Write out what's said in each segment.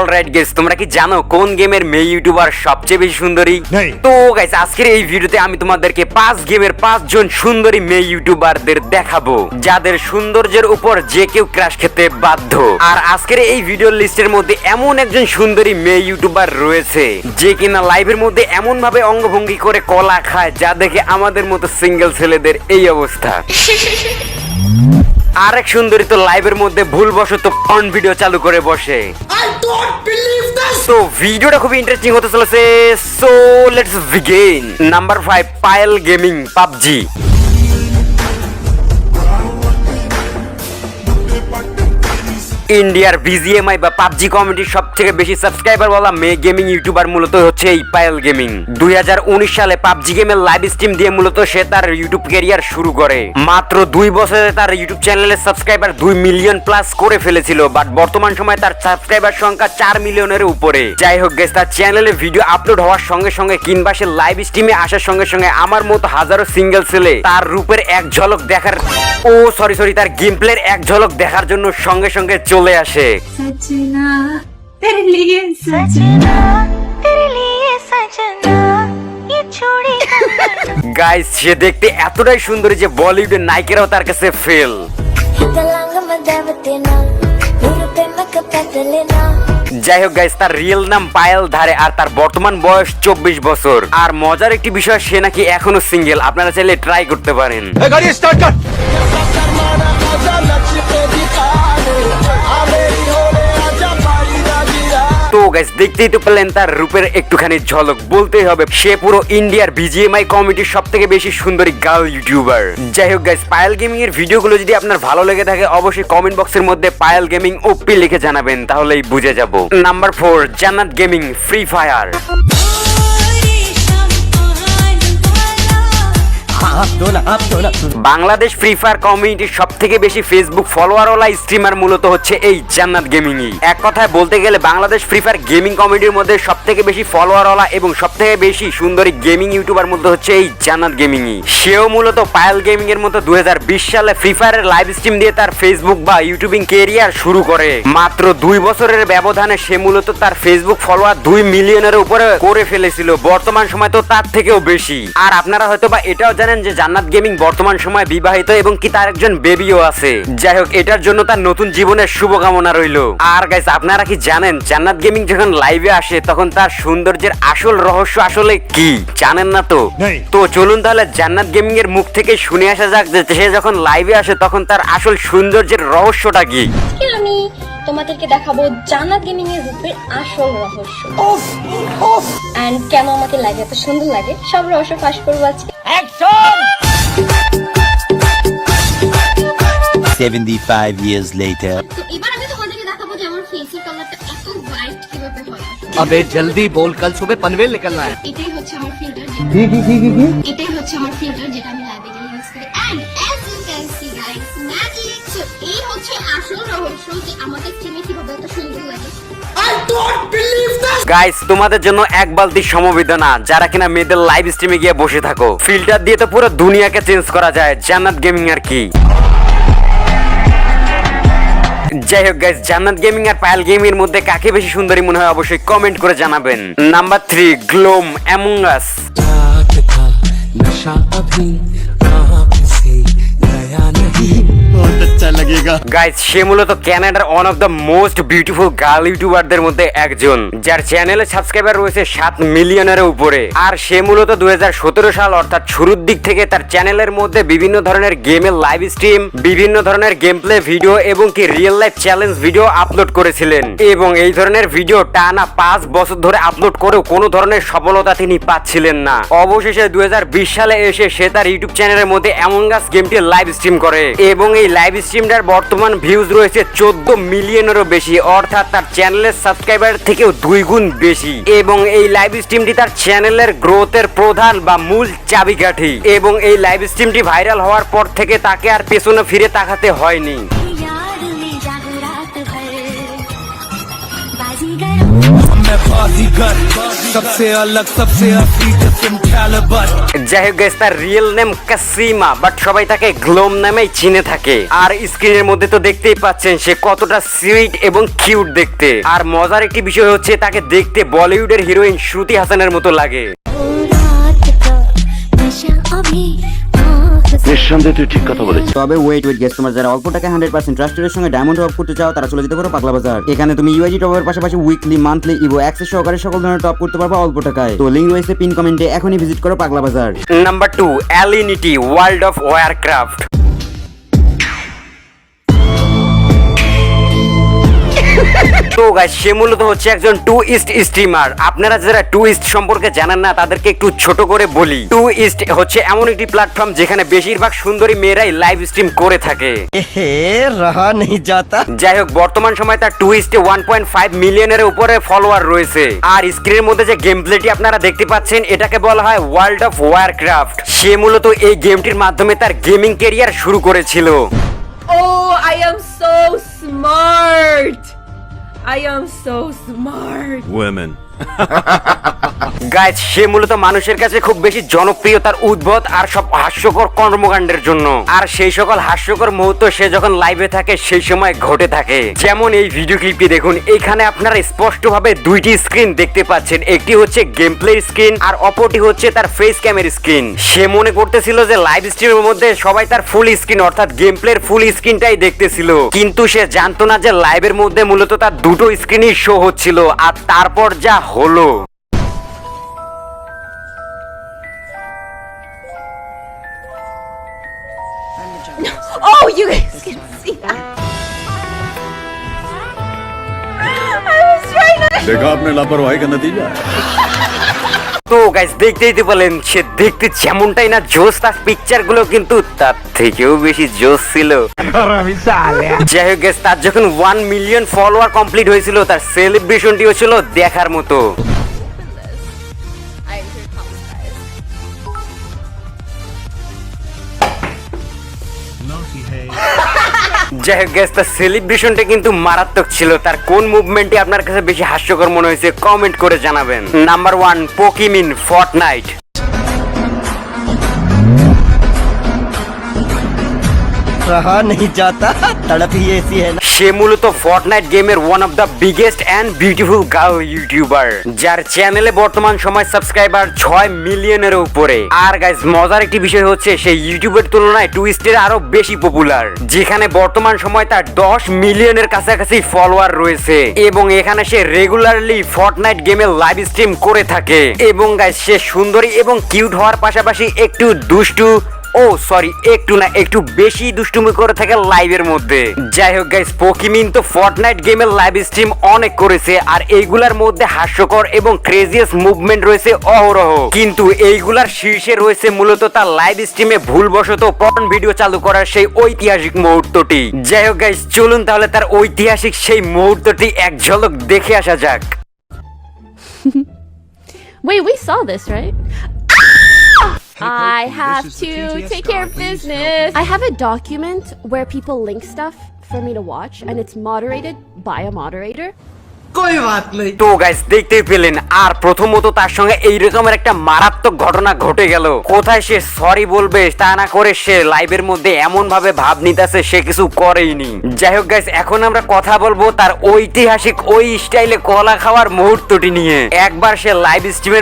Alright guess তোমরা কি জানো কোন গেমের মেয়ে ইউটিউবার সবচেয়ে বেশি সুন্দরী? তো গাইস আজকের এই ভিডিওতে আমি তোমাদেরকে পাঁচ গেমের পাঁচজন সুন্দরী মেয়ে ইউটিউবারদের দেখাবো যাদের সৌন্দর্যের উপর যে কেউ ক্রাশ খেতে বাধ্য। আর আজকের এই ভিডিওর লিস্টের মধ্যে এমন একজন সুন্দরী মেয়ে ইউটিউবার রয়েছে যে কিনা লাইভের মধ্যে এমন ভাবে অঙ্গভঙ্গি করে কলা খায় যা দেখে আমাদের মতো সিঙ্গেল ছেলেদের এই অবস্থা। আরেক সুন্দরী তো লাইভের মধ্যে ভুলবশত পর্ন ভিডিও চালু করে বসে। তো ভিডিওটা খুবই ইন্টারেস্টিং হতে চলেছে so let's begin number five Payal gaming PUBG. ইন্ডিয়ার বিজিএমআই বা পাবজি কমিটির সব থেকে বেশি সাবস্ক্রাইবার বলা মেয়ে গেমিং ইউটিউবার মূলত হচ্ছে এই পায়েল গেমিং দুই সালে পাবজি গেমের লাইভ স্ট্রিম দিয়ে মূলত সে তার ইউটিউব ক্যারিয়ার শুরু করে। মাত্র দুই বছরে তার ইউটিউব চ্যানেলের সাবস্ক্রাইবার দুই মিলিয়ন প্লাস করে ফেলেছিল বাট বর্তমান সময়ে তার সাবস্ক্রাইবার সংখ্যা চার মিলিয়নের উপরে। যাই হোক গেস তার চ্যানেলে ভিডিও আপলোড হওয়ার সঙ্গে সঙ্গে কিংবা সে লাইভ স্ট্রিমে আসার সঙ্গে সঙ্গে আমার মতো হাজারো সিঙ্গেল ছেলে তার রূপের এক ঝলক দেখার ও সরি সরি তার গেম প্লের এক ঝলক দেখার জন্য সঙ্গে সঙ্গে চলে আসে। গাইস সে দেখতে এতটাই সুন্দরী যে বলিউডের নায়িকারাও তার কাছে ফেল যাই হোক গাইস তার রিয়েল নাম পায়েল ধারে আর তার বর্তমান বয়স চব্বিশ বছর। আর মজার একটি বিষয় সে নাকি এখনও সিঙ্গেল আপনারা চাইলে ট্রাই করতে পারেন। গাইস দেখতেই তো পেলেন তার রূপের একটুখানি ঝলক। বলতেই হবে, সে পুরো ইন্ডিয়ার বিজিএমআই কমিটির সব থেকে বেশি সুন্দরী গার্ল ইউটিউবার যাই হোক গাইস পায়েল গেমিং এর ভিডিওগুলো যদি আপনার ভালো লেগে থাকে, অবশ্যই কমেন্ট বক্সের মধ্যে পায়েল গেমিং ওপি লিখে জানাবেন, তাহলেই বুঝে যাব। Number four Jannat gaming free fire Bangladesh free fire কমিউনিটির সব থেকে বেশি ফেসবুক ফলোয়ারওয়ালা স্ট্রিমার মূলত হচ্ছে এই জান্নাত গেমিংই এক কথায় বলতে গেলে বাংলাদেশ ফ্রি ফায়ার গেমিং কমিউনিটির মধ্যে সব থেকে বেশি ফলোয়ারওয়ালা এবং সব থেকে বেশি সুন্দরী গেমিং ইউটিউবার মধ্যে হচ্ছে এই জান্নাত গেমিংই সেও মূলত পায়েল গেমিং এর মতো দুই হাজার বিশ সালে ফ্রি ফায়ারের লাইভ স্ট্রিম দিয়ে তার ফেসবুক বা ইউটিউবিং কেরিয়ার শুরু করে। মাত্র দুই বছরের ব্যবধানে সে মূলত তার ফেসবুক ফলোয়ার দুই মিলিয়নের উপরে করে ফেলেছিল। বর্তমান সময় তো তার থেকেও বেশি। আর আপনারা হয়তো বা এটাও জানেন যে জান্নাত গেমিং বর্তমান সময় বিবাহিত এবং কি তার একজন বেবিও আছে। যাই হোক এটার জন্য তার নতুন জীবনের শুভকামনা রইল। আর গাইস আপনারা কি জানেন জান্নাত গেমিং যখন লাইভে আসে তখন তার সৌন্দর্যের আসল রহস্য আসলে কি? জানেন না তো? তো চলুন তাহলে জান্নাত গেমিং এর মুখ থেকে শুনে আসা যাক যে সে যখন লাইভে আসে তখন তার আসল সৌন্দর্যের রহস্যটা কি? আমি তোমাদেরকে দেখাবো জান্নাত গেমিং এর রূপের আসল রহস্য এন্ড কেন আমাকে লাগে এত সুন্দর লাগে সব রহস্য ফাঁস করবো আজকে 75 years later. তো এবার আমি তোমাদেরকে দেখাবো যে আমার ফেসের কালারটা এত ব্রাইট কিভাবে হয় अबे जल्दी बोल कल सुबह पनवेल निकलना है এটাই হচ্ছে আমার ফিল্টার এটাই হচ্ছে আমার ফিল্টার যেটা আমি লাইভে এই হচ্ছে আসল রহস্য যে আমাদের টিমে কীভাবে এত সুন্দর লাগে। গাইস তোমাদের জন্য এক বালতি সমবেদনা যারা কিনা মেয়েদের লাইভ স্ট্রিমে গিয়ে বসে থাকো। ফিল্টার দিয়ে তো পুরো দুনিয়াকে চেঞ্জ করা যায়। জান্নাত গেমিং আর কি? যাই হোক গাইস জান্নাত গেমিং আর পায়েল গেমিং এর মধ্যে কাকে বেশি সুন্দরী মনে হয় অবশ্যই কমেন্ট করে জানাবেন। নাম্বার থ্রি গ্লোম অ্যামুঙ্গাস লেগা গাইস সে মূলত কানাডার one of the most beautiful girl ইউটিউবারদের মধ্যে একজন, যার চ্যানেলে সাবস্ক্রাইবার রয়েছে সাত মিলিয়নের উপরে। আর সে মূলত দুই হাজার সতেরো সাল, অর্থাৎ শুরুর দিক থেকে তার চ্যানেলের মধ্যে বিভিন্ন ধরনের গেমের লাইভ স্ট্রিম বিভিন্ন ধরনের গেম প্লে ভিডিও এবং কি real life challenge video upload করেছিলেন। এবং এই ধরনের ভিডিও টানা পাঁচ বছর ধরে আপলোড করেও কোনো ধরনের সফলতা তিনি পাচ্ছিলেন না। অবশেষে দুই হাজার বিশ সালে এসে সে তার ইউটিউব চ্যানেলের মধ্যে এমন গেমটি লাইভ স্ট্রিম করে। এবং এই লাইভ স্ট্রিমটার বর্তমান ভিউজ রয়েছে চোদ্দ মিলিয়নেরও বেশি, অর্থাৎ তার চ্যানেলের সাবস্ক্রাইবার থেকেও দুই গুণ বেশি। এবং এই লাইভ স্ট্রিমটি তার চ্যানেলের গ্রোথের প্রধান বা মূল চাবিকাঠি। এবং এই লাইভ স্ট্রিমটি ভাইরাল হওয়ার পর থেকে তাকে আর পেছনে ফিরে তাকাতে হয়নি। में जागो रात भर बाज मैं बाजीगर सबसे अलग सबसे असली जिस्म कैलिबर যাই হোক guys, তার রিয়েল নেম কাসিমা বাট সবাই তাকে গ্লোম নামেই চিনে থাকে আর স্ক্রিনের মধ্যে তো দেখতেই পাচ্ছেন সে কতটা সুইট এবং কিউট দেখতে আর মজার একটি বিষয় হচ্ছে তাকে দেখতে বলিউডের হিরোইন শ্রুতি হাসানের মতো লাগে रात का नशा अभी आँख से নিঃসন্দেহে তুই ঠিক কথা বলেছিস। তবে ওয়েট ওয়েট গেস তোমার যারা অল্প টাকা হান্ড্রেড পার্সেন্ট ট্রাস্টের সঙ্গে ডায়মন্ড টপ করতে চাও তারা চলে যেতে পারো পাগলা বাজার। এখানে তুমি ইউআইজি টপের পাশাপাশি উইকলি মান্থলি ইভো অ্যাক্সেস সহকারে সকল ধরনের টপ করতে পারবে অল্প টাকায়। তো লিঙ্ক রয়েছে পিন কমেন্টে এখনই ভিজিট করো Pagla Bazar. Number two Alinity world of warcraft so guys সে মূলত হচ্ছে একজন টু ইস্ট স্ট্রিমার আপনারা যারা টু ইস্ট সম্পর্কে জানেন না তাদেরকে একটু ছোট করে বলি। টু ইস্ট হচ্ছে এমন একটি প্ল্যাটফর্ম যেখানে বেশিরভাগ সুন্দরী মেয়েরাই লাইভ স্ট্রিম করে থাকে। যাই হোক বর্তমান সময় তার টু ইস্টে ওয়ান পয়েন্ট ফাইভ মিলিয়নের উপরে ফলোয়ার রয়েছে। আর স্ক্রিনের মধ্যে যে গেম প্লেটি আপনারা দেখতে পাচ্ছেন এটাকে বলা হয় ওয়ার্ল্ড অফ ওয়ারক্রাফট সে মূলত এই গেমটির মাধ্যমে তার গেমিং কেরিয়ার শুরু করেছিল। ও I am so smart I am so smart. women guys সে মূলত মানুষের কাছে খুব বেশি জনপ্রিয়তার উদ্ভব আর সব হাস্যকর কর্মকাণ্ডের জন্য। আর সেই সকল হাস্যকর মুহূর্ত সে যখন লাইভে থাকে, সেই সময় ঘটে থাকে। যেমন এই ভিডিও ক্লিপটি দেখুন, এখানে আপনারা স্পষ্টভাবে দুইটি স্ক্রিন দেখতে পাচ্ছেন। একটি হচ্ছে গেম প্লে স্ক্রিন আর অপরটি হচ্ছে তার ফেস ক্যামের স্ক্রিন সে মনে করতেছিল যে লাইভ স্ট্রিমের মধ্যে সবাই তার ফুল স্ক্রিন অর্থাৎ গেম প্লের ফুল স্ক্রিনটাই দেখতেছিল। কিন্তু সে জানতো না যে লাইভের মধ্যে মূলত তার দুটো স্ক্রিনই শো হচ্ছিল, আর তারপর যা হলো Oh, you guys can see that. I was trying to. देखा आपने लापरवाही का नतीजा তো গাইস দেখতেই তো বলেন সে দেখতে যেমনটাই না জোস তার পিকচারগুলো কিন্তু তার থেকেও বেশি জোস ছিল। যাই হোক তার যখন ওয়ান মিলিয়ন ফলোয়ার কমপ্লিট হয়েছিল, তার সেলিব্রেশনটিও ছিল দেখার মতো। যাই হোক গ্যাস তার সেলিব্রেশনটা কিন্তু মারাত্মক ছিল। তার কোন মুভমেন্টই আপনার কাছে বেশি হাস্যকর মনে হয়েছে কমেন্ট করে জানাবেন। নাম্বার ওয়ান পোকিমিন ফর্টনাইট रहा नहीं जाता तड़प ही ऐसी है ना সে মূলত ফর্টনাইট গেমের one of the biggest and beautiful girl YouTuber যার চ্যানেলে বর্তমান সময় সাবস্ক্রাইবার ছয় মিলিয়নের উপরে আর গাইজ মজার একটি বিষয় হচ্ছে সেই ইউটিউবের তুলনায় টুইস্টের আরো বেশি পপুলার যেখানে বর্তমান সময় তার দশ মিলিয়নের কাছাকাছি ফলোয়ার রয়েছে এবং এখানে সে রেগুলারলি ফর্টনাইট গেমে লাইভ স্ট্রিম করে থাকে এবং গাইজ সে সুন্দরী এবং কিউট হওয়ার পাশাপাশি একটু দুষ্টু ও সরি একটু না একটু বেশি দুষ্টুমি করে থাকে লাইভের মধ্যে। যাই হোক গাইস পোকিমিন তো ফর্টনাইট গেমের লাইভ স্ট্রিম অনেক করেছে আর এইগুলার মধ্যে হাস্যকর এবং ক্রেজিয়াস মুভমেন্ট রয়েছে অহরহ। কিন্তু এইগুলার শীর্ষে রয়েছে মূলত তার লাইভ স্ট্রিমে ভুলবশত পর্ন ভিডিও চালু করার সেই ঐতিহাসিক মুহূর্তটি। যাই হোক গাইস চলুন তাহলে তার ঐতিহাসিক সেই মুহূর্তটি এক ঝলক দেখে আসা যাক। Wait, we saw this, right? I have to take care of business. I have a document where people link stuff for me to watch, and it's moderated by a moderator. কই সে করে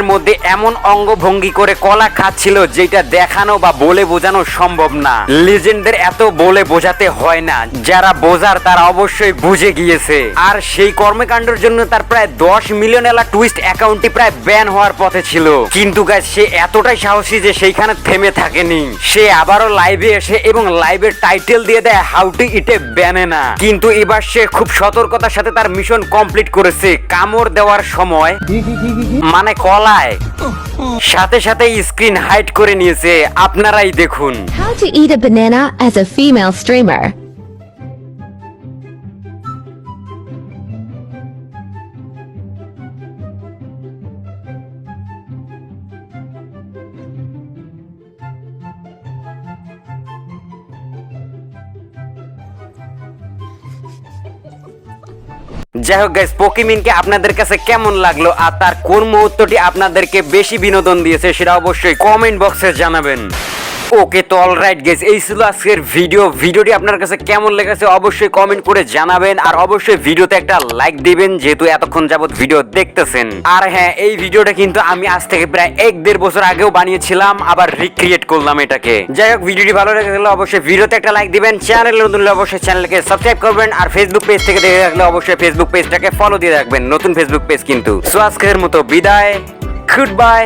মধ্যে এমন কলা করে কলা খাচ্ছিল, যেটা দেখানো বা বলে বোঝানো সম্ভব না। লিজেন্ডদের এত বলে বোঝাতে হয় না, যারা বোঝার তারা অবশ্যই বুঝে গিয়েছে। আর সেই কর্মকাণ্ড জন্য তার প্রায় দশ মিলিয়ন এলা টুইস্ট অ্যাকাউন্টটি প্রায় ব্যান হওয়ার পথে ছিল। কিন্তু গাছ সে এতটাই সাহসী যে সেইখানে থেমে থাকেনি। সে আবারও লাইভে এসে এবং লাইভের টাইটেল দিয়ে দেয় হাউ টু ইট এ ব্যানেনা কিন্তু এবার সে খুব সতর্কতার সাথে তার মিশন কমপ্লিট করেছে। কামড় দেওয়ার সময় মানে কলায়। সাথে সাথে স্ক্রিন হাইড করে নিয়েছে। আপনারাই দেখুন। How to eat a banana as a female streamer. যাই হোক গাইস পোকিমিনকে আপনাদের কাছে কেমন লাগল আর তার কোন মুহূর্তটি আপনাদেরকে বেশি বিনোদন দিয়েছে সেটা অবশ্যই কমেন্ট বক্সে জানাবেন। ওকে তো অলরাইট গেস এই ছিল আজকের ভিডিও ভিডিওটি আপনার কাছে কেমন লেগেছে অবশ্যই কমেন্ট করে জানাবেন আর অবশ্যই ভিডিওতে একটা লাইক দিবেন, যেহেতু এতক্ষণ যাবত ভিডিও দেখতেছেন। আর হ্যাঁ এই ভিডিওটা কিন্তু আমি আজ থেকে প্রায় এক দেড় বছর আগেও বানিয়েছিলাম, আবার রিক্রিয়েট করলাম এটাকে। যাই হোক ভিডিওটি ভালো লেগে অবশ্যই ভিডিওতে একটা লাইক দিবেন চ্যানেল নতুন অবশ্যই চ্যানেলকে সাবস্ক্রাইব করবেন, আর ফেসবুক পেজ থেকে দেখে রাখলে অবশ্যই ফেসবুক পেজটাকে ফলো দিয়ে রাখবেন, নতুন ফেসবুক পেজ কিন্তু। সো আজকের মতো বিদায় গুড বাই